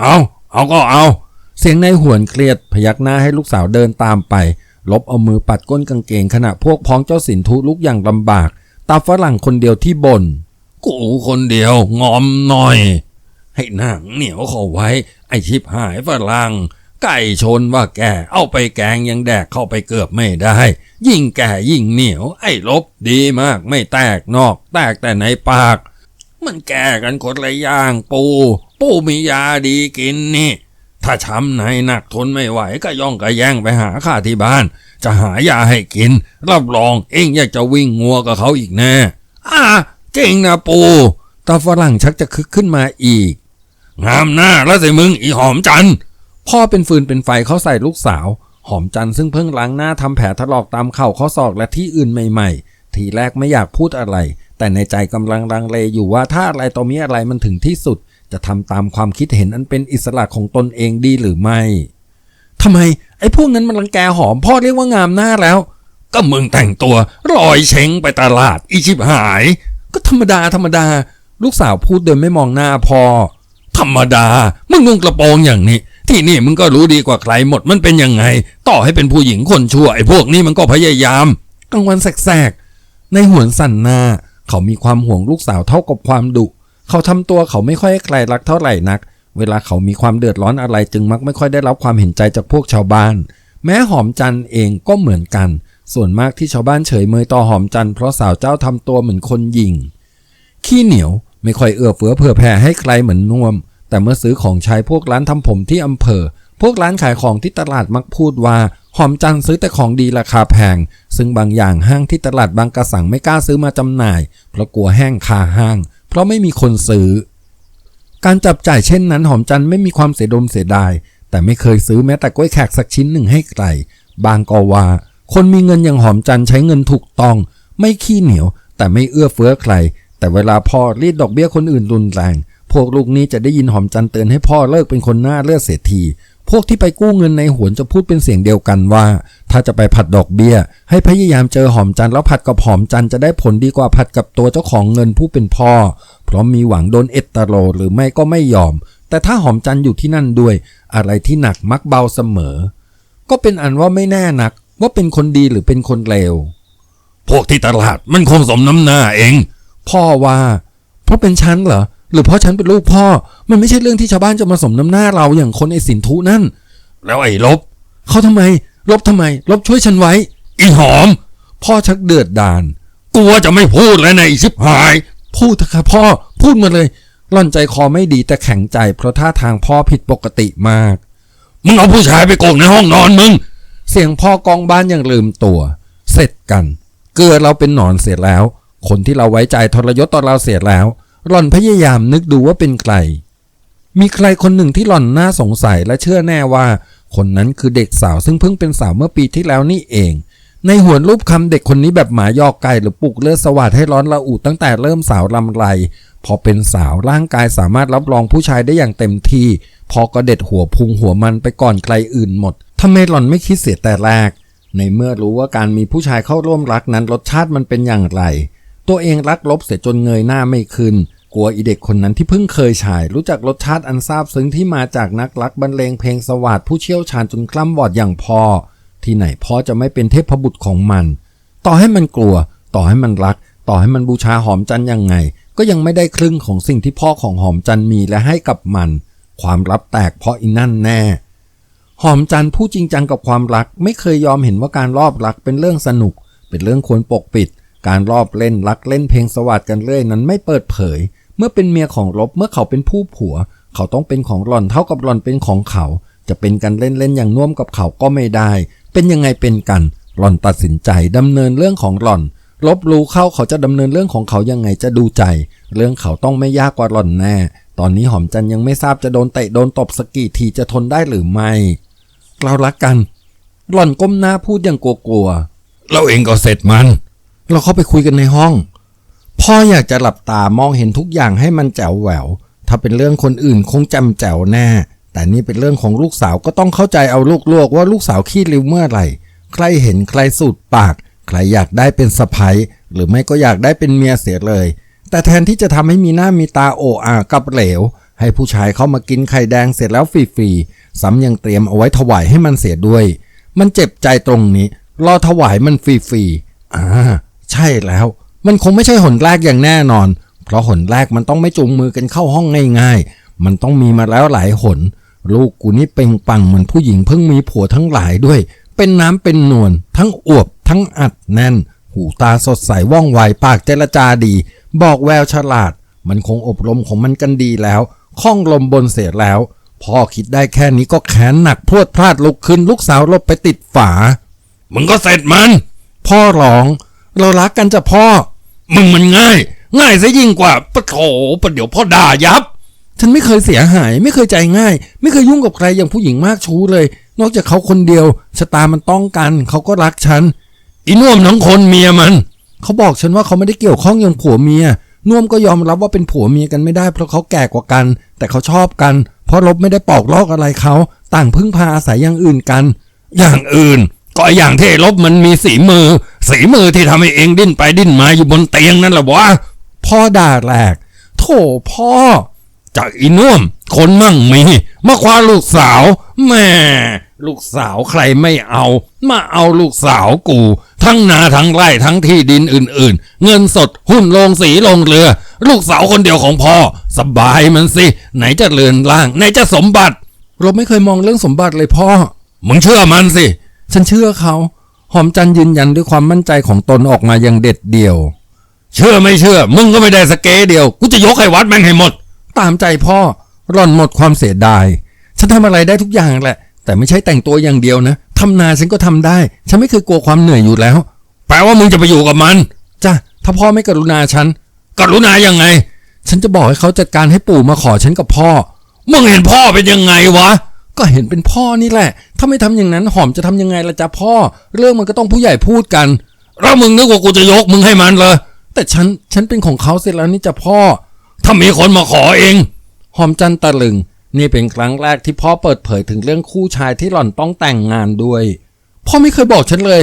เอาเอาก็เอา เสียงในหวนเครียดพยักหน้าให้ลูกสาวเดินตามไป ลบเอามือปัดก้นกางเกงขณะพวกพ้องเจ้าสินทุลุกอย่างลำบาก ตาฝรั่งคนเดียวที่บน่นกูคนเดียวงอมหน่อย ให้หนังเหนียวเข้าไว้ ไอชิบหายฝรั่งไก่ชนว่าแกเอาไปแกงยังแดกเข้าไปเกือบไม่ได้ ยิ่งแก่ยิ่งเหนียว ไอ้ลบดีมากไม่แตกนอก แตกแต่ในปาก มันแก่กันคนละอย่างปู ปูมียาดีกินนี่ ถ้าช้ำในหนักทนไม่ไหวก็ย่องกระแย่งไปหาข้าที่บ้าน จะหายาให้กิน รับรองเองอยากจะวิ่งงัวกับเขาอีกแน่อ่าเก่งนะปูตาฝรั่งชักจะคึกขึ้นมาอีก งามหน้าแล้วสิมึงอีหอมจันพ่อเป็นฟืนเป็นไฟเขาใส่ลูกสาว หอมจันซึ่งเพิ่งล้างหน้าทำแผลถลอกตามเข่าข้อศอกและที่อื่นใหม่ ๆ ทีแรกไม่อยากพูดอะไร แต่ในใจกำลังลังเลอยู่ว่าถ้าอะไรต่อมีอะไรมันถึงที่สุด จะทำตามความคิดเห็นอันเป็นอิสระของตนเองดีหรือไม่ทำไม ไอ้พวกนั้นมันรังแกหอมพ่อเรียกว่างามหน้าแล้ว ก็มึงแต่งตัวลอยเช้งไปตลาดอีชิบหาย ก็ธรรมดาธรรมดา ลูกสาวพูดโดยไม่มองหน้าพ่อธรรมดา มึงนุ่งกระโปรงอย่างนี้ ที่นี่มึงก็รู้ดีกว่าใครหมดมันเป็นยังไง ต่อให้เป็นผู้หญิงคนชั่วไอ้พวกนี้มันก็พยายามกลางวันแสกๆในหวนสั่นหน้าเขามีความห่วงลูกสาวเท่ากับความดุ เขาทำตัวเขาไม่ค่อยให้ใครรักเท่าไหร่นัก เวลาเขามีความเดือดร้อนอะไรจึงมักไม่ค่อยได้รับความเห็นใจจากพวกชาวบ้าน แม้หอมจันทร์เองก็เหมือนกัน ส่วนมากที่ชาวบ้านเฉยเมยต่อหอมจันทร์เพราะสาวเจ้าทำตัวเหมือนคนหยิง ขี้เหนียวไม่ค่อยเอื้อเฟื้อเผื่อแผ่ให้ใครเหมือนนวม แต่เมื่อซื้อของใช้พวกร้านทำผมที่อำเภอ พวกร้านขายของที่ตลาดมักพูดว่าหอมจันทร์ซื้อแต่ของดีราคาแพง ซึ่งบางอย่างห้างที่ตลาดบางกระสังไม่กล้าซื้อมาจำหน่ายเพราะกลัวแห้งคาห้าง เพราะไม่มีคนซื้อ การจับจ่ายเช่นนั้นหอมจันไม่มีความเสียดมเสียดาย แต่ไม่เคยซื้อแม้แต่กล้วยแขกสักชิ้นหนึ่งให้ใครบางก็ว่า คนมีเงินอย่างหอมจันใช้เงินถูกต้อง ไม่ขี้เหนียว แต่ไม่เอื้อเฟื้อใคร แต่เวลาพ่อรีดดอกเบี้ยคนอื่นรุนแรงพวกลูกนี้จะได้ยินหอมจันเตือนให้พ่อเลิกเป็นคนหน้าเลือดเสียที พวกที่ไปกู้เงินในหวนจะพูดเป็นเสียงเดียวกันว่า ถ้าจะไปผัดดอกเบี้ย ให้พยายามเจอหอมจันทร์แล้วผัดกับหอมจันทร์จะได้ผลดีกว่าผัดกับตัวเจ้าของเงินผู้เป็นพ่อ เพราะมีหวังโดนเอตตาโรหรือไม่ก็ไม่ยอม แต่ถ้าหอมจันทร์อยู่ที่นั่นด้วย อะไรที่หนักมักเบาเสมอ ก็เป็นอันว่าไม่แน่นัก ว่าเป็นคนดีหรือเป็นคนเลวพวกที่ตลาดมันคงสมน้ำหน้าเอง พ่อว่า เพราะเป็นฉันเหรอ หรือเพราะฉันเป็นลูกพ่อ มันไม่ใช่เรื่องที่ชาวบ้านจะมาสมน้ำหน้าเราอย่างคนไอ้สินทุนั่น แล้วไอ้ลบ เขาทำไม ลบทำไม ลบช่วยฉันไว้ อีหอม พ่อชักเดือดดานกลัวจะไม่พูดแล้วนะไอ้ชิบหาย พูดเถอะค่ะพ่อ พูดมาเลยร่อนใจคอไม่ดีแต่แข็งใจ เพราะท่าทางพ่อผิดปกติมาก มึงเอาผู้ชายไปโกงในห้องนอนมึง เสียงพ่อกองบ้านยังลืมตัว เสร็จกัน เกลือเราเป็นหนอนเสียแล้ว คนที่เราไว้ใจทรยศต่อเราเสียแล้ว หล่อนพยายามนึกดูว่าเป็นใคร มีใครคนหนึ่งที่หล่อนน่าสงสัยและเชื่อแน่ว่า คนนั้นคือเด็กสาวซึ่งเพิ่งเป็นสาวเมื่อปีที่แล้วนี่เอง ในหวนรูปคำเด็กคนนี้แบบหมายอกไก่หรือปลุกเลือดสวัสดให้ร้อนระอุตั้งแต่เริ่มสาวลำไร พอเป็นสาวร่างกายสามารถรับรองผู้ชายได้อย่างเต็มที่ พอก็เด็ดหัวพุงหัวมันไปก่อนใครอื่นหมดทำไมหล่อนไม่คิดเสียแต่แรก ในเมื่อรู้ว่าการมีผู้ชายเข้าร่วมรักนั้นรสชาติมันเป็นอย่างไร ตัวเองรักลบเสียจนเงยหน้าไม่ขึ้น กลัวอีเด็กคนนั้นที่เพิ่งเคยฉาย รู้จักรสชาติอันซาบซึ้งที่มาจากนักรักบรรเลงเพลงสวัสดผู้เชี่ยวชาญจนคล่ำวอดอย่างพอ ที่ไหนพ่อจะไม่เป็นเทพบุตรของมัน ต่อให้มันกลัว ต่อให้มันรัก ต่อให้มันบูชาหอมจันยังไง ก็ยังไม่ได้ครึ่งของสิ่งที่พ่อของหอมจันมีและให้กับมัน ความลับแตกเพราะอีนั่นแน่ หอมจันผู้จริงจังกับความรัก ไม่เคยยอมเห็นว่าการรอบรักเป็นเรื่องสนุก เป็นเรื่องควรปกปิด การรอบเล่นรักเล่นเพลงสวัสดกันเรื่อยนั้นไม่เปิดเผย เมื่อเป็นเมียของรบเมื่อเขาเป็นผู้ผัว เขาต้องเป็นของหล่อนเท่ากับหล่อนเป็นของเขา จะเป็นกันเล่นๆอย่างน่วมกับเขาก็ไม่ได้ เป็นยังไงเป็นกันหล่อนตัดสินใจดำเนินเรื่องของหล่อน ลบรู้เข้าเขาจะดำเนินเรื่องของเขายังไงจะดูใจ เรื่องเขาต้องไม่ยากกว่าหล่อนแน่ ตอนนี้หอมจันทร์ยังไม่ทราบจะโดนเตะโดนตบสกกี่ทีจะทนได้หรือไม่ เรารักกัน หล่อนก้มหน้าพูดอย่างกลัวๆเราเองก็เสร็จมัน เราเข้าไปคุยกันในห้อง พ่ออยากจะหลับตามองเห็นทุกอย่างให้มันแจ๋วแหวว ถ้าเป็นเรื่องคนอื่นคงจำแจ๋วแน่ แต่นี่เป็นเรื่องของลูกสาวก็ต้องเข้าใจเอาลูกลวกว่าลูกสาวขี้ริ้วเมื่อไหร่ ใครเห็นใครสูดปาก ใครอยากได้เป็นสะพ้ยหรือไม่ก็อยากได้เป็นเมียเสียเลย แต่แทนที่จะทำให้มีหน้ามีตาโอ้อากับเหลว ให้ผู้ชายเข้ามากินไข่แดงเสร็จแล้วฟรีๆซ้ำยังเตรียมเอาไว้ถวายให้มันเสียด้วย มันเจ็บใจตรงนี้ รอถวายมันฟรีๆอ่าใช่แล้ว มันคงไม่ใช่หนแรกอย่างแน่นอน เพราะหนแรกมันต้องไม่จูงมือกันเข้าห้องง่ายๆ มันต้องมีมาแล้วหลายหน ลูกกูนี่เป่งปังเหมือนผู้หญิงเพิ่งมีผัวทั้งหลายด้วย เป็นน้ำเป็นนวลทั้งอวบทั้งอัดแน่น หูตาสดใสว่องไวปากเจรจาดี บอกแววฉลาด มันคงอบรมของมันกันดีแล้วคล่องลมบนเสียแล้ว พ่อคิดได้แค่นี้ก็แขนหนักพรวดพลาดลุกขึ้นลูกสาวลบไปติดฝา มึงก็เสร็จมัน พ่อร้อง เรารักกันจะพ่อ มึงมันง่าย ง่ายซะยิ่งกว่าปะโถปะเดี๋ยวพ่อด่ายับ ฉันไม่เคยเสียหาย ไม่เคยใจง่าย ไม่เคยยุ่งกับใครอย่างผู้หญิงมากชู้เลย นอกจากเขาคนเดียวชะตามันต้องกันเขาก็รักฉันอีน่วมทั้งคนเมียมัน เขาบอกฉันว่าเขาไม่ได้เกี่ยวข้องอย่างผัวเมียน่วมก็ยอมรับว่าเป็นผัวเมียกันไม่ได้เพราะเขาแก่กว่ากัน แต่เขาชอบกัน เพราะลบไม่ได้ปอกลอกอะไรเขา ต่างพึ่งพาอาศัยอย่างอื่นกัน อย่างอื่น ก็อย่างที่ลบมันมีสีมือ สีมือที่ทำให้เองดิ้นไปดิ้นมาอยู่บนเตียงนั่นแหละวะพ่อด่าแหลกโถพ่อ จากอีน่วมคนมั่งมีมาคว้าลูกสาวแม่ลูกสาวใครไม่เอา มาเอาลูกสาวกู ทั้งนาทั้งไร่ทั้งที่ดินอื่น ๆ เงินสดหุ้นลงสีลงเรือ ลูกสาวคนเดียวของพ่อ สบายมันสิ ไหนจะเรือนร่าง ไหนจะสมบัติ เราไม่เคยมองเรื่องสมบัติเลยพ่อ มึงเชื่อมันสิ ฉันเชื่อเขา หอมจันยืนยันด้วยความมั่นใจของตนออกมาอย่างเด็ดเดี่ยว เชื่อไม่เชื่อ มึงก็ไม่ได้สเกเดียว กูจะยกให้วัดแม่งให้หมด ตามใจพ่อร่อนหมดความเสียดาย ฉันทำอะไรได้ทุกอย่างแหละ แต่ไม่ใช่แต่งตัวอย่างเดียวนะทำนาฉันก็ทำได้ ฉันไม่เคยกลัวความเหนื่อยอยู่แล้ว แปลว่ามึงจะไปอยู่กับมันจ้ะถ้าพ่อไม่กรุณาฉัน กรุณายังไง ฉันจะบอกให้เขาจัดการให้ปู่มาขอฉันกับพ่อ มึงเห็นพ่อเป็นยังไงวะ ก็เห็นเป็นพ่อนี่แหละ ถ้าไม่ทำอย่างนั้นหอมจะทำยังไงล่ะจ๊ะพ่อ เรื่องมันก็ต้องผู้ใหญ่พูดกัน แล้วมึงนึกว่ากูจะยกมึงให้มันเลย แต่ฉันฉันเป็นของเขาเสร็จแล้วนี่จ้ะพ่อ ถ้ามีคนมาขอเอง หอมจันตะลึง นี่เป็นครั้งแรกที่พ่อเปิดเผยถึงเรื่องคู่ชายที่หล่อนต้องแต่งงานด้วย พ่อไม่เคยบอกฉันเลย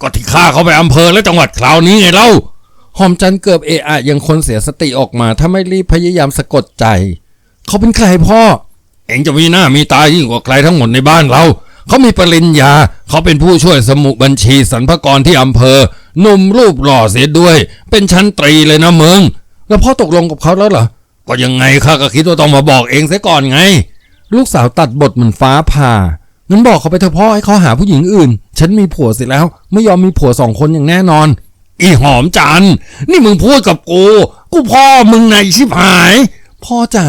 ก็ที่ข้าเขาไปอำเภอและจังหวัดคราวนี้ไงเล่า หอมจันเกือบเอะอะยังคนเสียสติออกมา ถ้าไม่รีบพยายามสะกดใจ เขาเป็นใครพ่อ เองจะมีหน้ามีตายิ่งกว่าใครทั้งหมดในบ้านเรา เขามีปริญญา เขาเป็นผู้ช่วยสมุบัญชีสรรพกรที่อำเภอหนุ่มรูปหล่อเสียด้วย เป็นชั้นตรีเลยนะมึงแล้วพ่อตกลงกับเขาแล้วเหรอ ก็ยังไงข้าก็คิดว่าต้องมาบอกเองเสียก่อนไง ลูกสาวตัดบทเหมือนฟ้าผ่างั้นบอกเขาไปเถอะพ่อให้เขาหาผู้หญิงอื่น ฉันมีผัวเสร็จแล้ว ไม่ยอมมีผัวสองคนอย่างแน่นอน อีหอมจันนี่มึงพูดกับกู กูพ่อมึงในชิบหาย พ่อจ๋า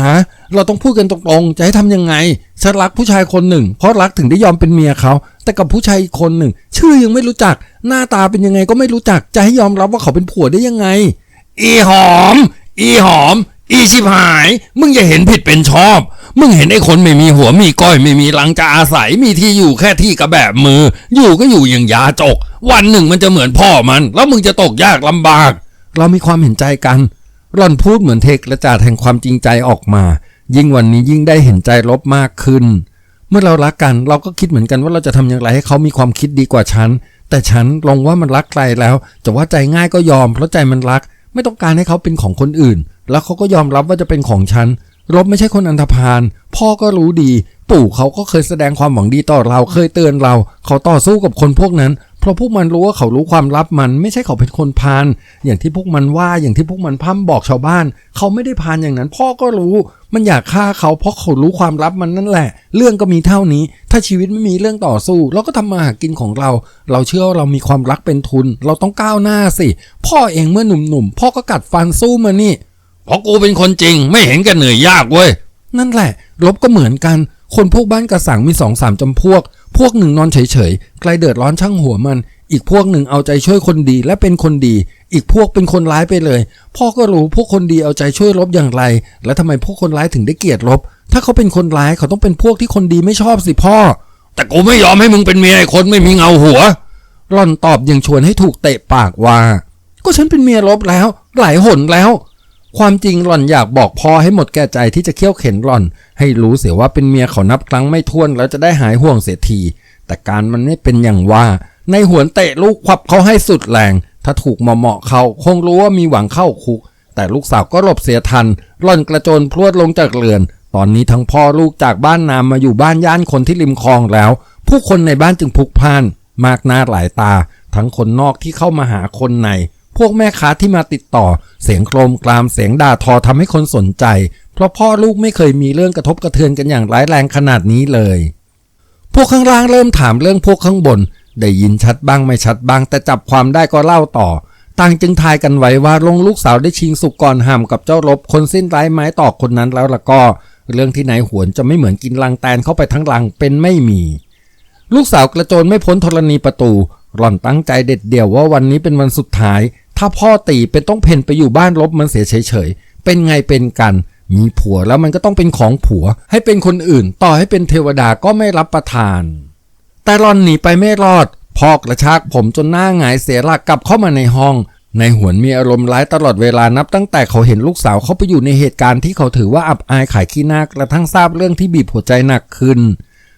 เราต้องพูดกันตรงๆ จะให้ทำยังไงฉันรักผู้ชายคนหนึ่ง เพราะรักถึงได้ยอมเป็นเมียเขา แต่กับผู้ชายอีกคนหนึ่ง ชื่อยังไม่รู้จัก หน้าตาเป็นยังไงก็ไม่รู้จัก จะให้ยอมรับว่าเขาเป็นผัวได้ยังไง อีหอม อีหอม อีชิบหาย มึงอย่าเห็นผิดเป็นชอบ มึงเห็นไอ้คนไม่มีหัวมีก้อยไม่มีหลังจะอาศัยมีที่อยู่แค่ที่กระแบบมือ อยู่ก็อยู่อย่างยาจก วันหนึ่งมันจะเหมือนพ่อมัน แล้วมึงจะตกยากลำบาก เรามีความเห็นใจกัน หล่อนพูดเหมือนเทกระจาดแห่งความจริงใจออกมา ยิ่งวันนี้ยิ่งได้เห็นใจลบมากขึ้น เมื่อเรารักกันเราก็คิดเหมือนกันว่าเราจะทำอย่างไรให้เขามีความคิดดีกว่าฉัน แต่ฉันลงว่ามันรักใครแล้วจะว่าใจง่ายก็ยอม เพราะใจมันรัก ไม่ต้องการให้เขาเป็นของคนอื่น แล้วเขาก็ยอมรับว่าจะเป็นของฉันลบไม่ใช่คนอันธพาลพ่อก็รู้ดี ปู่เขาก็เคยแสดงความหวังดีต่อเราเคยเตือนเรา เขาต่อสู้กับคนพวกนั้น เพราะพวกมันรู้ว่าเขารู้ความลับมัน ไม่ใช่เขาเป็นคนพาลอย่างที่พวกมันว่าอย่างที่พวกมันพร่ำบอกชาวบ้าน เขาไม่ได้พาลอย่างนั้น พ่อก็รู้ มันอยากฆ่าเขาเพราะเขารู้ความลับมันนั่นแหละ เรื่องก็มีเท่านี้ ถ้าชีวิตไม่มีเรื่องต่อสู้ เราก็ทำมาหากินของเรา เราเชื่อว่าเรามีความรักเป็นทุน เราต้องก้าวหน้าสิ พ่อเองเมื่อหนุ่มๆพ่อก็กัดฟันสู้มานี่เพราะกูเป็นคนจริง ไม่เห็นกันเหนื่อยยากเว้ยนั่นแหละ ลบก็เหมือนกัน คนพวกบ้านกระสังมีสองสามจำพวก พวกหนึ่งนอนเฉยๆ ใครเดือดร้อนช่างหัวมัน อีกพวกหนึ่งเอาใจช่วยคนดีและเป็นคนดี อีกพวกเป็นคนร้ายไปเลย พ่อก็รู้พวกคนดีเอาใจช่วยลบอย่างไร และทำไมพวกคนร้ายถึงได้เกลียดลบ ถ้าเขาเป็นคนร้ายเขาต้องเป็นพวกที่คนดีไม่ชอบสิพ่อ แต่กูไม่ยอมให้มึงเป็นเมียไอ้คนไม่มีเงาหัวร่อนตอบอย่างชวนให้ถูกเตะปากว่า ก็ฉันเป็นเมียลบแล้ว หลายหนแล้ว ความจริงหล่อนอยากบอกพ่อให้หมดแก่ใจที่จะเคี่ยวเข็นหล่อน ให้รู้เสียว่าเป็นเมียเขานับครั้งไม่ถ้วนแล้วจะได้หายห่วงเสียที แต่การมันไม่เป็นอย่างว่าในหวนเตะลูกควับเขาให้สุดแรง ถ้าถูกเหมาะเขาคงรู้ว่ามีหวังเข้าคุก แต่ลูกสาวก็หลบเสียทันหล่อนกระโจนพรวดลงจากเรือน ตอนนี้ทั้งพ่อลูกจากบ้านนามมาอยู่บ้านย่านคนที่ริมคลองแล้ว ผู้คนในบ้านจึงพลุกพล่าน มากหน้าหลายตา ทั้งคนนอกที่เข้ามาหาคนใน พวกแม่ค้าที่มาติดต่อ เสียงโครมกรามเสียงด่าทอทำให้คนสนใจ เพราะพ่อลูกไม่เคยมีเรื่องกระทบกระเทือนกันอย่างร้ายแรงขนาดนี้เลย พวกข้างล่างเริ่มถามเรื่องพวกข้างบน ได้ยินชัดบ้างไม่ชัดบ้าง แต่จับความได้ก็เล่าต่อ ต่างจึงทายกันไว้ว่าลงลูกสาวได้ชิงสุกก่อนห่ำกับเจ้ารบคนสิ้นไร้ไม้ตอกคนนั้นแล้วละก็ เรื่องที่นายหวนจะไม่เหมือนกินลังแตนเข้าไปทั้งลังเป็นไม่มีลูกสาวกระโจนไม่พ้นธรณีประตู หล่อนตั้งใจเด็ดเดี่ยวว่าวันนี้เป็นวันสุดท้าย ถ้าพ่อตีเป็นต้องเพ่นไปอยู่บ้านลบมันเสียเฉยๆ เป็นไงเป็นกัน มีผัวแล้วมันก็ต้องเป็นของผัว ให้เป็นคนอื่น ต่อให้เป็นเทวดาก็ไม่รับประทาน แต่หลอนหนีไปไม่รอด พ่อกระชากผมจนหน้าหงายเสียหลักกลับเข้ามาในห้องในหวนมีอารมณ์ร้ายตลอดเวลานับตั้งแต่เขาเห็นลูกสาวเข้าไปอยู่ในเหตุการณ์ที่เขาถือว่าอับอายขายขี้หน้ากระทั่งทราบเรื่องที่บีบหัวใจหนักขึ้น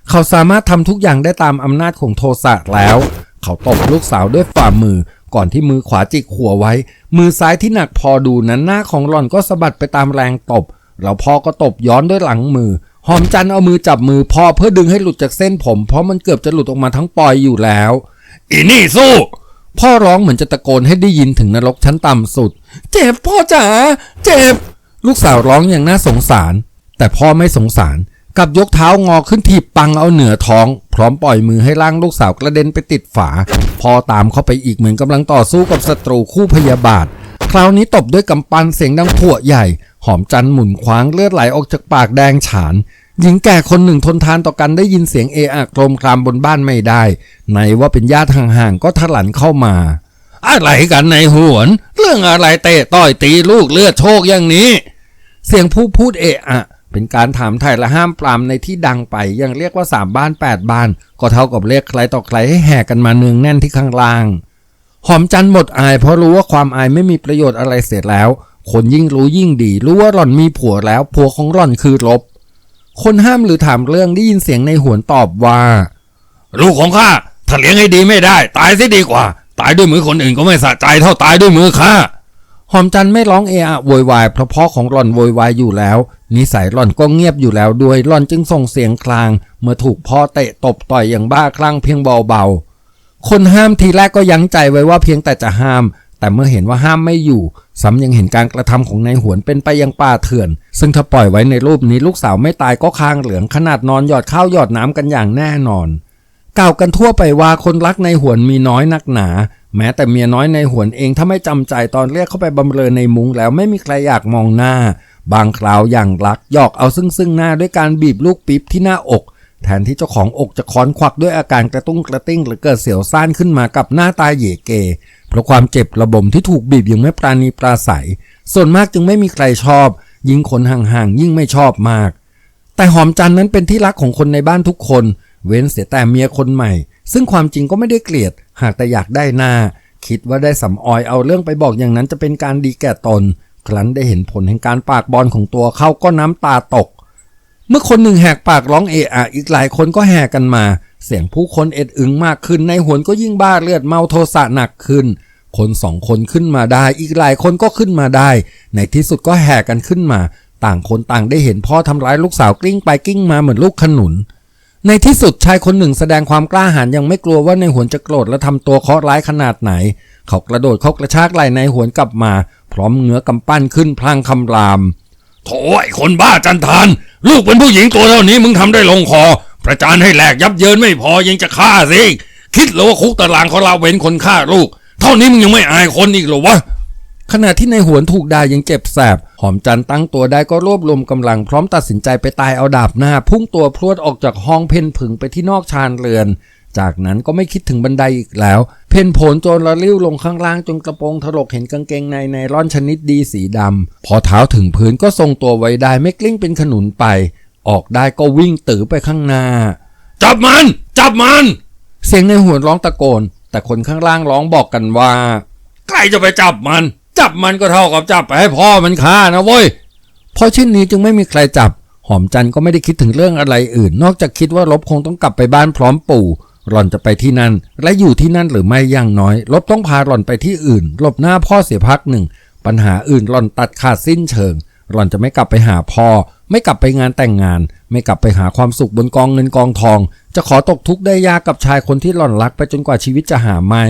เขาสามารถทำทุกอย่างได้ตามอำนาจของโทสะแล้ว เขาตบลูกสาวด้วยฝ่ามือ ก่อนที่มือขวาจิกหัวไว้ มือซ้ายที่หนักพอดูนั้นหน้าของหล่อนก็สะบัดไปตามแรงตบ แล้วพ่อก็ตบย้อนด้วยหลังมือ หอมจันเอามือจับมือพ่อเพื่อดึงให้หลุดจากเส้นผม เพราะมันเกือบจะหลุดออกมาทั้งปลอยอยู่แล้ว อีนี่สู้ พ่อร้องเหมือนจะตะโกนให้ได้ยินถึงนรกชั้นต่ำสุด เจ็บพ่อจ๋าเจ็บ ลูกสาวร้องอย่างน่าสงสาร แต่พ่อไม่สงสาร กับยกเท้างอขึ้นถีบปังเอาเหนือท้อง พร้อมปล่อยมือให้ร่างลูกสาวกระเด็นไปติดฝา พอตามเข้าไปอีกเหมือนกำลังต่อสู้กับศัตรูคู่พยาบาท คราวนี้ตบด้วยกำปั้นเสียงดังผัวใหญ่ หอมจันทร์หมุนคว้างเลือดไหลออกจากปากแดงฉานหญิงแก่คนหนึ่งทนทานต่อกันได้ยินเสียงเอะอะโครมครามบนบ้านไม่ได้ไหนว่าเป็นญาติห่างๆก็ทะลันเข้ามา อะไรกันในหวน เรื่องอะไรเตะต่อยตีลูกเลือดโชกอย่างนี้ เสียงผู้พูดเอะอะ เป็นการถามไถ่และห้ามปรามในที่ดังไปยังเรียกว่าสามบ้านแปดบ้าน ก็เท่ากับเรียกใครต่อใครให้แห่กันมาเนืองแน่นที่ข้างล่าง หอมจันท์หมดอาย เพราะรู้ว่าความอายไม่มีประโยชน์อะไรเสร็จแล้ว คนยิ่งรู้ยิ่งดี รู้ว่าหล่อนมีผัวแล้วผัวของหล่อนคือลบ คนห้ามหรือถามเรื่องได้ยินเสียงในหวนตอบว่า ลูกของข้าถ้าเลี้ยงให้ดีไม่ได้ ตายเสียดีกว่า ตายด้วยมือคนอื่นก็ไม่สะใจเท่าตายด้วยมือข้า หอมจันไม่ร้องเอะอะโวยวายเพราะพ่อของหล่อนโวยวายอยู่แล้ว นิสัยหล่อนก็เงียบอยู่แล้วด้วยหล่อนจึงส่งเสียงคลาง เมื่อถูกพ่อเตะตบต่อยอย่างบ้าคลั่งเพียงเบาๆ คนห้ามทีแรกก็ยั้งใจไว้ว่าเพียงแต่จะห้าม แต่เมื่อเห็นว่าห้ามไม่อยู่ซ้ำยังเห็นการกระทำของนายหวนเป็นไปยังป่าเถื่อน ซึ่งถ้าปล่อยไว้ในรูปนี้ลูกสาวไม่ตายก็คางเหลืองขนาดนอนหยอดข้าวหยอดน้ำกันอย่างแน่นอนกล่าวกันทั่วไปว่าคนรักในหวนมีน้อยนักหนา แม้แต่เมียน้อยในหวนเองถ้าไม่จำใจตอนเรียกเข้าไปบำเรอในมุ้งแล้วไม่มีใครอยากมองหน้า บางคราวอย่างรักหยอกเอาซึ่งซึ่งหน้าด้วยการบีบลูกปิ๊บที่หน้าอก แทนที่เจ้าของอกจะค้อนควักด้วยอาการกระตุ้งกระติ้ง หรือเกิดเสียวซ่านขึ้นมากับหน้าตาเหย่เก เพราะความเจ็บระบมที่ถูกบีบอย่างไม่ปราณีปราศัย ส่วนมากจึงไม่มีใครชอบ ยิ่งคนห่างๆยิ่งไม่ชอบมาก แต่หอมจันนั้นเป็นที่รักของคนในบ้านทุกคน เว้นเสียแต่เมียคนใหม่ ซึ่งความจริงก็ไม่ได้เกลียด หากแต่อยากได้หน้า คิดว่าได้สำออยเอาเรื่องไปบอกอย่างนั้นจะเป็นการดีแก่ตน ครั้นได้เห็นผลแห่งการปากบอลของตัวเขาก็น้ำตาตก เมื่อคนหนึ่งแหกปากร้องเอะอะอีกหลายคนก็แห่กันมา เสียงผู้คนเอ็ดอึงมากขึ้นในหวนก็ยิ่งบ้าเลือดเมาโทสะหนักขึ้น คนสองคนขึ้นมาได้ อีกหลายคนก็ขึ้นมาได้ ในที่สุดก็แห่กันขึ้นมา ต่างคนต่างได้เห็นพ่อทำร้ายลูกสาวกลิ้งไปกลิ้งมาเหมือนลูกขนุน ในที่สุดชายคนหนึ่งแสดงความกล้าหาญยังไม่กลัวว่าในหวนจะโกรธและทำตัวเคาะร้ายขนาดไหน เขากระโดดเขากระชากไหล่ในหวนกลับมา พร้อมเงื้อกำปั้นขึ้นพลางคำรามโถ่ไอ้คนบ้าจันทานลูกเป็นผู้หญิงตัวเท่านี้มึงทำได้ลงคอ ประจานให้แหลกยับเยินไม่พอยังจะฆ่าสิคิดเหรอว่าคุกตารางเขาเราเว้นคนฆ่าลูก เท่านี้มึงยังไม่อายคนอีกเหรอวะ ขณะที่ในหวนถูกด่ายังเจ็บแสบ หอมจันตั้งตัวได้ก็รวบรวมกำลังพร้อมตัดสินใจไปตายเอาดาบหน้า พุ่งตัวพรวดออกจากห้องเพนผึ่งไปที่นอกชานเรือน จากนั้นก็ไม่คิดถึงบันไดอีกแล้ว เพนโผลโจรละลิ้วลงข้างล่างจนกระโปรงถลกเห็นกางเกงในไนร่อนชนิดดีสีดำพอเท้าถึงพื้นก็ทรงตัวไว้ได้ไม่กลิ้งเป็นขนุนไป ออกได้ก็วิ่งตือไปข้างหน้า จับมัน จับมัน เสียงในหัวนร้องตะโกน แต่คนข้างล่างร้องบอกกันว่าใครจะไปจับมัน จับมันก็เท่ากับจับไปให้พ่อมันฆ่านะเว้ยเพราะเช่นนี้จึงไม่มีใครจับ หอมจันทร์ก็ไม่ได้คิดถึงเรื่องอะไรอื่น นอกจากคิดว่าลบคงต้องกลับไปบ้านพร้อมปู่หล่อนจะไปที่นั่น และอยู่ที่นั่นหรือไม่อย่างน้อย ลบต้องพาหล่อนไปที่อื่น ลบหน้าพ่อเสียพักหนึ่ง ปัญหาอื่นหล่อนตัดขาดสิ้นเชิง หล่อนจะไม่กลับไปหาพ่อ ไม่กลับไปงานแต่งงาน ไม่กลับไปหาความสุขบนกองเงินกองทอง จะขอตกทุกข์ได้ยากกับชายคนที่หล่อนรักไปจนกว่าชีวิตจะหาไม่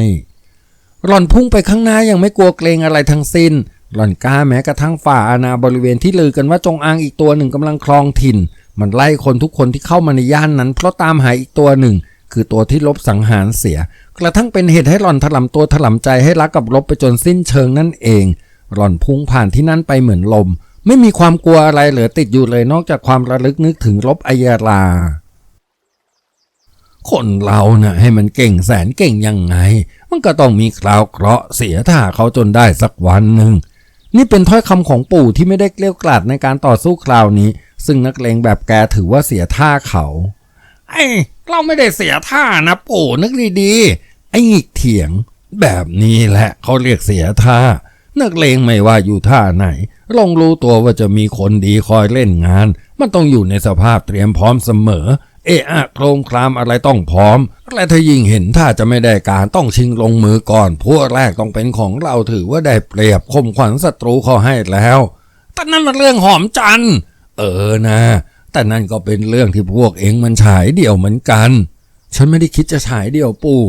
หล่อนพุ่งไปข้างหน้ายังไม่กลัวเกรงอะไรทั้งสิ้น หล่อนกล้าแม้กระทั่งฝ่าอาณาบริเวณที่ลือกันว่าจงอางอีกตัวหนึ่งกำลังครองถิ่น มันไล่คนทุกคนที่เข้ามาในย่านนั้น เพราะตามหาอีกตัวหนึ่ง คือตัวที่ลบสังหารเสีย กระทั่งเป็นเหตุให้หล่อนถลำตัวถลำใจให้รักกับลบไปจนสิ้นเชิงนั่นเอง หล่อนพุ่งผ่านที่นั่นไปเหมือนลม ไม่มีความกลัวอะไรเหลือติดอยู่เลยนอกจากความระลึกนึกถึงลบอัยรา คนเรานะ่ะให้มันเก่งแสนเก่งยังไง มันก็ต้องมีคราวเคราะห์เสียท่าเขาจนได้สักวันหนึ่ง นี่เป็นถ้อยคำของปู่ที่ไม่ได้เกลี้ยกล่อดในการต่อสู้คราวนี้ ซึ่งนักเลงแบบแกถือว่าเสียท่าเขา ไอ้เราไม่ได้เสียท่านะปู่นึกดีๆไอ้หงิกเถียง แบบนี้แหละเขาเรียกเสียท่า นักเลงไม่ว่าอยู่ท่าไหนลงรู้ตัวว่าจะมีคนดีคอยเล่นงาน มันต้องอยู่ในสภาพเตรียมพร้อมเสมอ เอะอะโครมครามอะไรต้องพร้อม และถ้ายิ่งเห็นท่าจะไม่ได้การต้องชิงลงมือก่อนพวกแรกต้องเป็นของเราถือว่าได้เปรียบคมขวัญศัตรูเขาให้แล้วแต่นั่นมันเรื่องหอมจันเออนะ แต่นั่นก็เป็นเรื่องที่พวกเองมันฉายเดี่ยวเหมือนกัน ฉันไม่ได้คิดจะฉายเดี่ยวปู่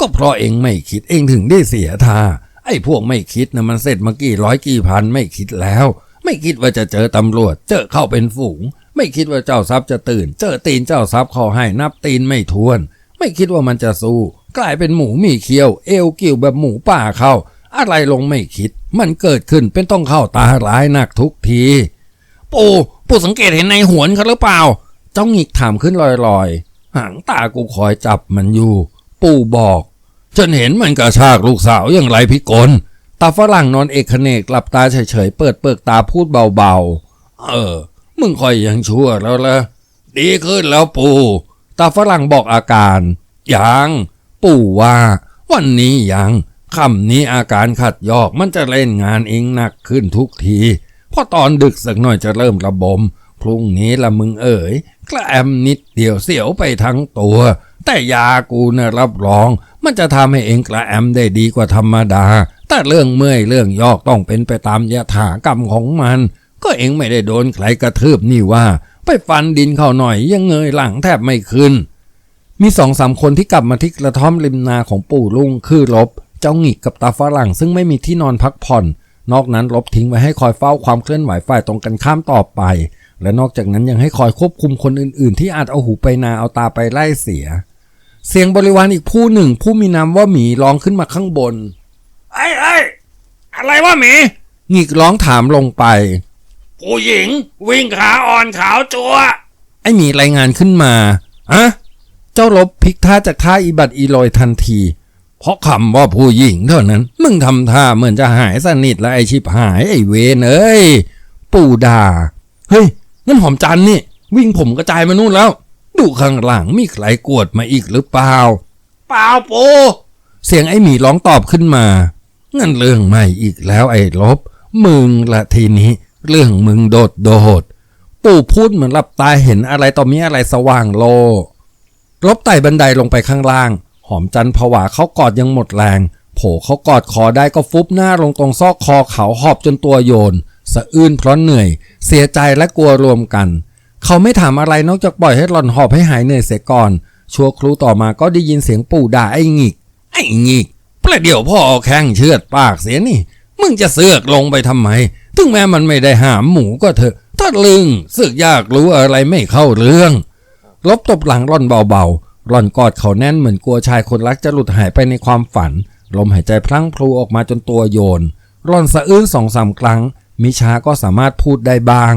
ก็เพราะเองไม่คิดเองถึงได้เสียท่าไอ้พวกไม่คิดนะมันเสร็จมากี่ร้อยกี่พันไม่คิดแล้ว ไม่คิดว่าจะเจอตำรวจ เจอเข้าเป็นฝูง ไม่คิดว่าเจ้าทรัพย์จะตื่น เจอตีนเจ้าทรัพย์เขาให้นับตีนไม่ทวน ไม่คิดว่ามันจะสู้ กลายเป็นหมูมีเคี้ยว เอวกิ่วแบบหมูป่าเข้า อะไรลงไม่คิด มันเกิดขึ้นเป็นต้องเข้าตาร้ายหนักทุกที ปู่ปู่สังเกตเห็นในหวนเขาหรือเปล่า เจ้าหงิกถามขึ้นลอยๆ หางตากูคอยจับมันอยู่ ปู่บอก ฉันเห็นมันกระชากลูกสาวอย่างไรพิกลตาฝรั่งนอนเอกเนกหลับตาเฉยๆเปิดเปิกตาพูดเบาๆ เออ มึงคอยยังชั่วแล้วละดีขึ้นแล้วปู่ ตาฝรั่งบอกอาการ ยัง ปู่ว่า วันนี้ยังคำนี้อาการขัดยอกมันจะเล่นงานเองหนักขึ้นทุกทีพอตอนดึกสักหน่อยจะเริ่มระบม พรุ่งนี้ละมึงเอ๋ยกระแอมนิดเดียวเสียวไปทั้งตัว แต่ยากูนะรับรอง มันจะทำให้เองกระแอมได้ดีกว่าธรรมดา แต่เรื่องเมื่อยเรื่องยอกต้องเป็นไปตามยถากรรมของมัน ก็เองไม่ได้โดนใครกระทืบนี่ว่า ไปฟันดินเข้าหน่อยยังเงยหลังแทบไม่ขึ้น มีสองสามคนที่กลับมาที่กระท่อมริมนาของปู่ลุงคือลบ เจ้าหงิกกับตาฝรั่งซึ่งไม่มีที่นอนพักผ่อน นอกนั้นลบทิ้งไว้ให้คอยเฝ้าความเคลื่อนไหวฝ่ายตรงกันข้ามต่อไป และนอกจากนั้นยังให้คอยควบคุมคนอื่นๆ ที่อาจเอาหูไปนาเอาตาไปไล่เสีย เสียงบริวารอีกผู้หนึ่ง ผู้มีนามว่าหมีร้องขึ้นมาข้างบนไอ้ไอ้อะไรวะหมีหงิกร้องถามลงไป ผู้หญิง วิ่งขาอ่อนขาวจัวไอหมีรายงานขึ้นมาอะเจ้าลบพลิกท่าจากท่าอีบัดอีลอยทันที เพราะคำว่าผู้หญิงเท่านั้น มึงทำท่าเหมือนจะหายสนิทและไอชิบหายไอเวนเอ้ย ปู่ด่า เฮ้ยนั่นหอมจันนี่ วิ่งผมกระจายมานู่นแล้ว ดูข้างหลังมีใครกวดมาอีกหรือเปล่า เปล่าปูเสียงไอ้หมีร้องตอบขึ้นมางั้นเรื่องใหม่อีกแล้วไอ้ลบ มึงละทีนี้ เรื่องมึงโดดโดด ปู่พูดเหมือนหลับตาเห็นอะไรต่อมีอะไรสว่างโลลบไต่บันไดลงไปข้างล่าง หอมจันผวาเขากอดยังหมดแรง โผเขากอดคอได้ก็ฟุบหน้าลงตรงซอกคอเขาหอบจนตัวโยน สะอื้นเพราะเหนื่อย เสียใจและกลัวรวมกัน เขาไม่ถามอะไรนอกจากปล่อยให้หล่อนหอบให้หายเหนื่อยเสียก่อน ชั่วครูต่อมาก็ได้ยินเสียงปู่ด่าไอ้หงิก ไอ้หงิกประเดี๋ยวพ่อเอาแข้งเชือดปากเสียนี่ มึงจะเสือกลงไปทำไม ถึงแม้มันไม่ได้หามหมูก็เถอะถ้าลึงสึกอยากรู้อะไรไม่เข้าเรื่อง ลบตบหลังร่อนเบาๆร่อนกอดเขาแน่นเหมือนกลัวชายคนรักจะหลุดหายไปในความฝัน ลมหายใจพลั้งพลูออกมาจนตัวโยน ร่อนสะอื้นสองสามครั้ง มิช้าก็สามารถพูดได้บ้าง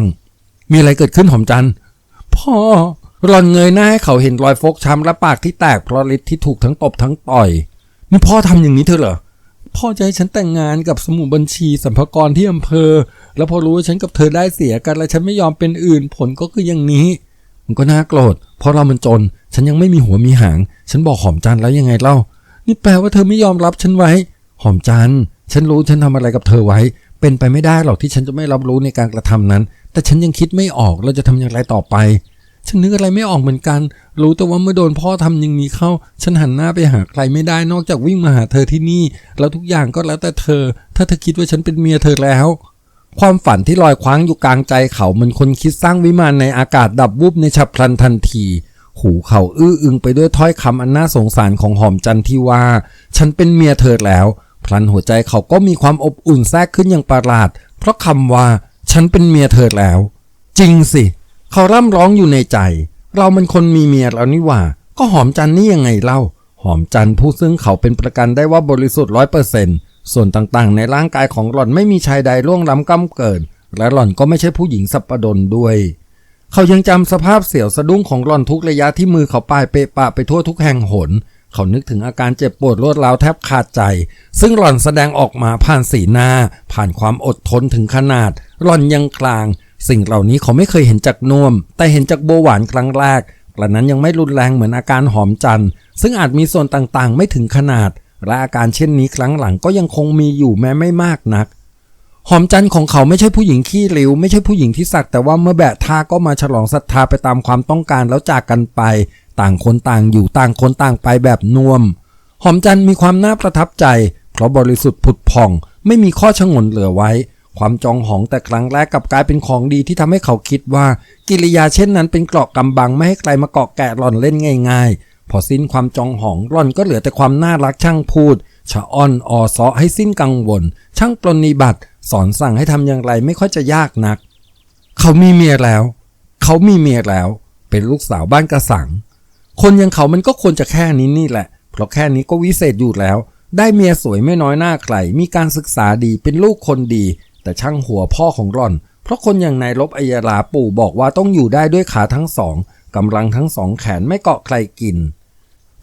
มีอะไรเกิดขึ้นหอมจันทร์พ่อร่อนเงยหน้าให้เขาเห็นรอยฟกช้ำและปากที่แตกเพราะฤทธิ์ที่ถูกทั้งตบทั้งต่อยนี่พ่อทำอย่างนี้เธอเหรอ พ่อจะให้ฉันแต่งงานกับสมุดบัญชีสัมภากรที่อำเภอ แล้วพอรู้ว่าฉันกับเธอได้เสียกันและฉันไม่ยอมเป็นอื่น ผลก็คืออย่างนี้มันก็น่าโกรธเพราะเรามันจน ฉันยังไม่มีหัวมีหาง ฉันบอกหอมจันแล้วยังไงเล่า นี่แปลว่าเธอไม่ยอมรับฉันไว้ หอมจันฉันรู้ฉันทำอะไรกับเธอไว้ เป็นไปไม่ได้หรอกที่ฉันจะไม่รับรู้ในการกระทำนั้น แต่ฉันยังคิดไม่ออกเราจะทำอย่างไรต่อไป ฉันนึกอะไรไม่ออกเหมือนกัน รู้แต่ว่าเมื่อโดนพ่อทำอย่างนี้เข้า ฉันหันหน้าไปหาใครไม่ได้นอกจากวิ่งมาหาเธอที่นี่ แล้วทุกอย่างก็แล้วแต่เธอ ถ้าเธอคิดว่าฉันเป็นเมียเธอแล้ว ความฝันที่ลอยคว้างอยู่กลางใจเขาเหมันคนคิดสร้างวิมานในอากาศดับวูบในฉับพลันทันทีหูเขาอื้ออึงไปด้วยถ้อยคำอันน่าสงสารของหอมจันที่ว่า ฉันเป็นเมียเธอแล้ว พลันหัวใจเขาก็มีความอบอุ่นแทรกขึ้นอย่างประหลาด เพราะคำว่า ฉันเป็นเมียเธอแล้ว จริงสิ เขาร่ำร้องอยู่ในใจ เรามันคนมีเมียแล้วนี่หว่า ก็หอมจันนี่ยังไงเล่า หอมจันผู้ซึ่งเขาเป็นประกันได้ว่าบริสุทธิ์ร้อยเปอร์เซนต์ส่วนต่างๆ ในร่างกายของหล่อนไม่มีชายใดล่วงล้ำก้ำเกิน และหล่อนก็ไม่ใช่ผู้หญิงสัปปดนด้วย เขายังจำสภาพเสียวสะดุ้งของหล่อนทุกระยะที่มือเขาป้ายเปะปะไปทั่วทุกแห่งหน เขานึกถึงอาการเจ็บปวดรวดร้าวแทบขาดใจ ซึ่งหล่อนแสดงออกมาผ่านสีหน้า ผ่านความอดทนถึงขนาด หล่อนยังกลาง สิ่งเหล่านี้เขาไม่เคยเห็นจากนวม แต่เห็นจากโบหวานครั้งแรกกระนั้นยังไม่รุนแรงเหมือนอาการหอมจันทร์ซึ่งอาจมีส่วนต่างๆ ไม่ถึงขนาด และอาการเช่นนี้ครั้งหลังก็ยังคงมีอยู่แม้ไม่มากนัก หอมจันทร์ของเขาไม่ใช่ผู้หญิงขี้ริ้ว ไม่ใช่ผู้หญิงที่สัก แต่ว่าเมื่อแบะท่าก็มาฉลองศรัทธาไปตามความต้องการแล้วจากกันไป ต่างคนต่างอยู่ต่างคนต่างไปแบบนวม หอมจันทร์มีความน่าประทับใจ เพราะบริสุทธิ์ผุดผ่อง ไม่มีข้อชงนเหลือไว้ ความจองหองแต่ครั้งแรกกลับกลายเป็นของดีที่ทำให้เขาคิดว่า กิริยาเช่นนั้นเป็นเกราะกำบังไม่ให้ใครมาเกาะแกะหล่อนเล่นง่าย ๆ พอสิ้นความจองหองหล่อนก็เหลือแต่ความน่ารักช่างพูดชะอ้อนออซอให้สิ้นกังวล ช่างปรนนิบัติ สอนสั่งให้ทำอย่างไรไม่ค่อยจะยากนัก เขามีเมียแล้ว เขามีเมียแล้ว เป็นลูกสาวบ้านกระสัง คนอย่างเขามันก็ควรจะแค่นี้นี่แหละ เพราะแค่นี้ก็วิเศษอยู่แล้วได้เมียสวยไม่น้อยหน้าใคร มีการศึกษาดี เป็นลูกคนดี แต่ช่างหัวพ่อของรอน เพราะคนอย่างนายลบอัยาลาปู่บอกว่าต้องอยู่ได้ด้วยขาทั้งสองกำลังทั้งสองแขนไม่เกาะใครกิน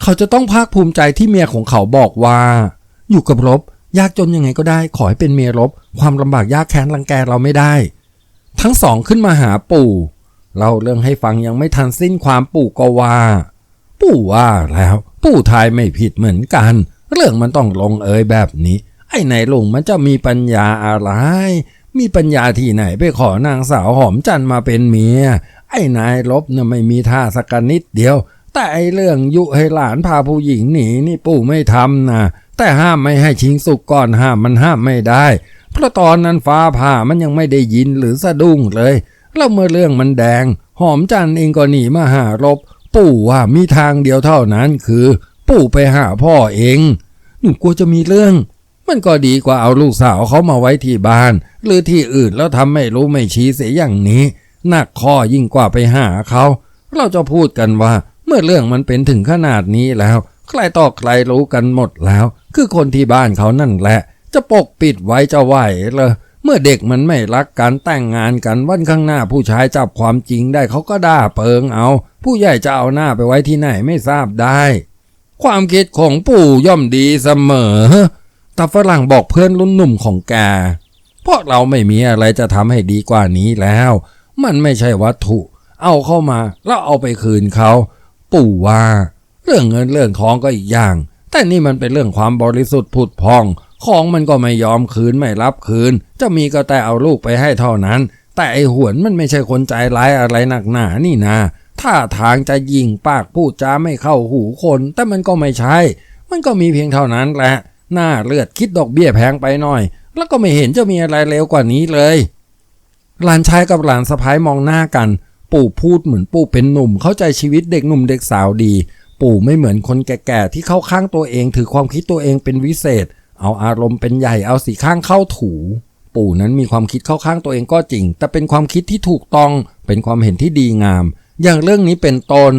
เขาจะต้องภาคภูมิใจที่เมียของเขาบอกว่า อยู่กับรบ ยากจนยังไงก็ได้ ขอให้เป็นเมียรบ ความลำบากยากแค้นรังแกเราไม่ได้ ทั้งสองขึ้นมาหาปู่เล่าเรื่องให้ฟังยังไม่ทันสิ้นความปู่ก็ว่า ปู่ว่าแล้ว ปู่ทายไม่ผิดเหมือนกัน เรื่องมันต้องลงเอยแบบนี้ ไอ้นายลุงมันจะมีปัญญาอะไร มีปัญญาที่ไหนไปขอนางสาวหอมจันทร์มาเป็นเมีย ไอ้นายลบเนี่ยไม่มีท่าสักนิดเดียว แต่ไอ้เรื่องยุให้หลานพาผู้หญิงหนีนี่ปู่ไม่ทำนะแต่ห้ามไม่ให้ชิงสุกก่อนห้ามมันห้ามไม่ได้ เพราะตอนนั้นฟ้าผ่ามันยังไม่ได้ยินหรือสะดุ้งเลย แล้วเมื่อเรื่องมันแดง หอมจันทร์เองก็หนีมาหารบ ปู่ว่ามีทางเดียวเท่านั้นคือ ปู่ไปหาพ่อเอง หนูกลัวจะมีเรื่อง มันก็ดีกว่าเอาลูกสาวเขามาไว้ที่บ้าน หรือที่อื่นแล้วทำไม่รู้ไม่ชี้เสียอย่างนี้หนักข้อยิ่งกว่าไปหาเขา เราจะพูดกันว่าเมื่อเรื่องมันเป็นถึงขนาดนี้แล้ว ใครต่อใครรู้กันหมดแล้ว คือคนที่บ้านเขานั่นแหละ จะปกปิดไว้จะไหวเหรอเมื่อเด็กมันไม่รักกันแต่งงานกันวันข้างหน้าผู้ชายจับความจริงได้เขาก็ด่าเปิงเอา ผู้ใหญ่จะเอาหน้าไปไว้ที่ไหนไม่ทราบได้ ความคิดของปู่ย่อมดีเสมอ ตาฝรั่งบอกเพื่อนรุ่นหนุ่มของแกเพราะเราไม่มีอะไรจะทำให้ดีกว่านี้แล้ว มันไม่ใช่วัตถุ เอาเข้ามาแล้วเอาไปคืนเขา ปู่ว่า เรื่องเงินเรื่องทองก็อีกอย่าง แต่นี่มันเป็นเรื่องความบริสุทธิ์ผุดพอง ของมันก็ไม่ยอมคืนไม่รับคืน จะมีก็แต่เอาลูกไปให้เท่านั้น แต่ไอหวนมันไม่ใช่คนใจร้ายอะไรหนักหนานี่นาท่าทางจะยิงปากพูดจาไม่เข้าหูคน แต่มันก็ไม่ใช่ มันก็มีเพียงเท่านั้นแหละ หน้าเลือดคิดดอกเบี้ยแพงไปหน่อย แล้วก็ไม่เห็นจะมีอะไรเลวกว่านี้เลย หลานชายกับหลานสะพ้ายมองหน้ากัน ปู่พูดเหมือนปู่เป็นหนุ่มเข้าใจชีวิตเด็กหนุ่มเด็กสาวดี ปู่ไม่เหมือนคนแก่ๆที่เข้าข้างตัวเองถือความคิดตัวเองเป็นวิเศษ เอาอารมณ์เป็นใหญ่เอาสีข้างเข้าถู ปู่นั้นมีความคิดเข้าข้างตัวเองก็จริง แต่เป็นความคิดที่ถูกต้องเป็นความเห็นที่ดีงาม อย่างเรื่องนี้เป็นต้น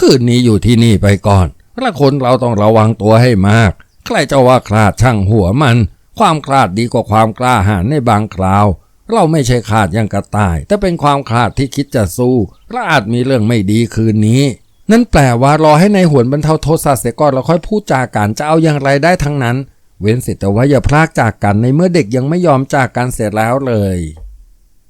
คืนนี้อยู่ที่นี่ไปก่อนและคนเราต้องระวังตัวให้มาก ใครจะว่าคลาดช่างหัวมัน ความคลาดดีกว่าความกล้าหาญในบางคราว เราไม่ใช่ขาดอย่างกระต่าย แต่เป็นความขาดที่คิดจะสู้และอาจมีเรื่องไม่ดีคืนนี้ นั่นแปลว่ารอให้ในายหวนบรรเทาโทสะเสียก่อนแล้วค่อยพูดจากันจะเอาอย่างไรได้ทั้งนั้น เว้นเสียแต่ว่าอย่าพลากจากกันในเมื่อเด็กยังไม่ยอมจากกันเสียแล้วเลย